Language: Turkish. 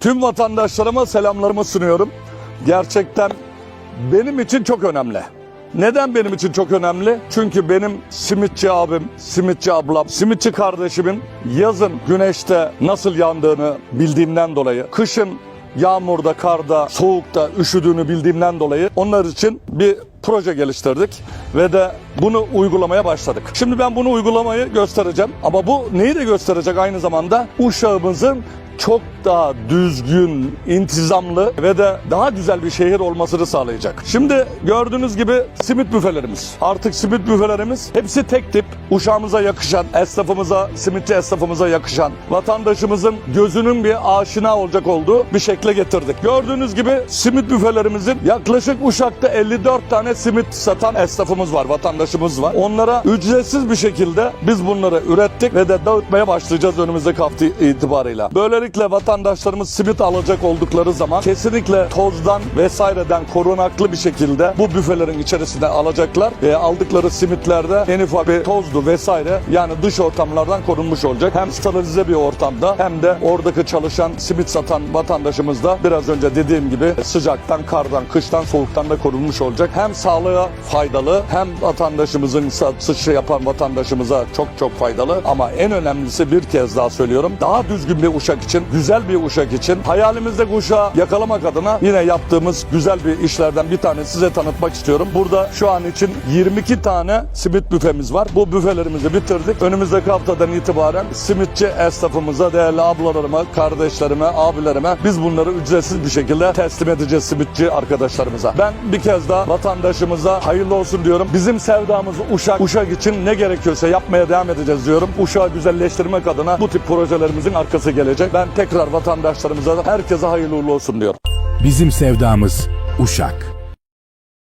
Tüm vatandaşlarıma selamlarımı sunuyorum. Gerçekten benim için çok önemli. Neden benim için çok önemli? Çünkü benim simitçi abim, simitçi ablam, simitçi kardeşimin yazın güneşte nasıl yandığını bildiğimden dolayı, kışın yağmurda, karda, soğukta üşüdüğünü bildiğimden dolayı onlar için bir proje geliştirdik ve de bunu uygulamaya başladık. Şimdi ben bunu uygulamayı göstereceğim ama bu neyi de gösterecek aynı zamanda uşağımızın çok daha düzgün, intizamlı ve de daha güzel bir şehir olmasını sağlayacak. Şimdi gördüğünüz gibi simit büfelerimiz. Artık simit büfelerimiz hepsi tek tip, uşağımıza yakışan, esnafımıza, simitçi esnafımıza yakışan, vatandaşımızın gözünün bir aşina olacak olduğu bir şekle getirdik. Gördüğünüz gibi simit büfelerimizin yaklaşık Uşak'ta 54 tane simit satan esnafımız var, vatandaşımız var. Onlara ücretsiz bir şekilde biz bunları ürettik ve de dağıtmaya başlayacağız önümüzdeki hafta itibarıyla. Böylelikle vatandaşlarımız simit alacak oldukları zaman kesinlikle tozdan vesaireden korunaklı bir şekilde bu büfelerin içerisine alacaklar. ve aldıkları simitlerde en ufak bir tozdu vesaire yani dış ortamlardan korunmuş olacak. Hem sterilize bir ortamda hem de oradaki çalışan simit satan vatandaşımız da biraz önce dediğim gibi sıcaktan, kardan, kıştan, soğuktan da korunmuş olacak. Hem sağlığa faydalı hem vatandaşımızın satışı yapan vatandaşımıza çok çok faydalı ama en önemlisi bir kez daha söylüyorum. Daha düzgün bir uşak için, güzel bir uşak için hayalimizdeki uşağı yakalamak adına yine yaptığımız güzel bir işlerden bir tane size tanıtmak istiyorum. Burada şu an için 22 tane simit büfemiz var. Bu büfelerimizi bitirdik. Önümüzdeki haftadan itibaren simitçi esnafımıza, değerli ablalarıma, kardeşlerime, abilerime biz bunları ücretsiz bir şekilde teslim edeceğiz simitçi arkadaşlarımıza. Ben bir kez daha vatandaşımıza hayırlı olsun diyorum. Bizim sevdamız Uşak. Uşak için ne gerekiyorsa yapmaya devam edeceğiz diyorum. Uşağı güzelleştirmek adına bu tip projelerimizin arkası gelecek. Ben tekrar vatandaşlarımıza herkese hayırlı uğurlu olsun diyorum. Bizim sevdamız Uşak.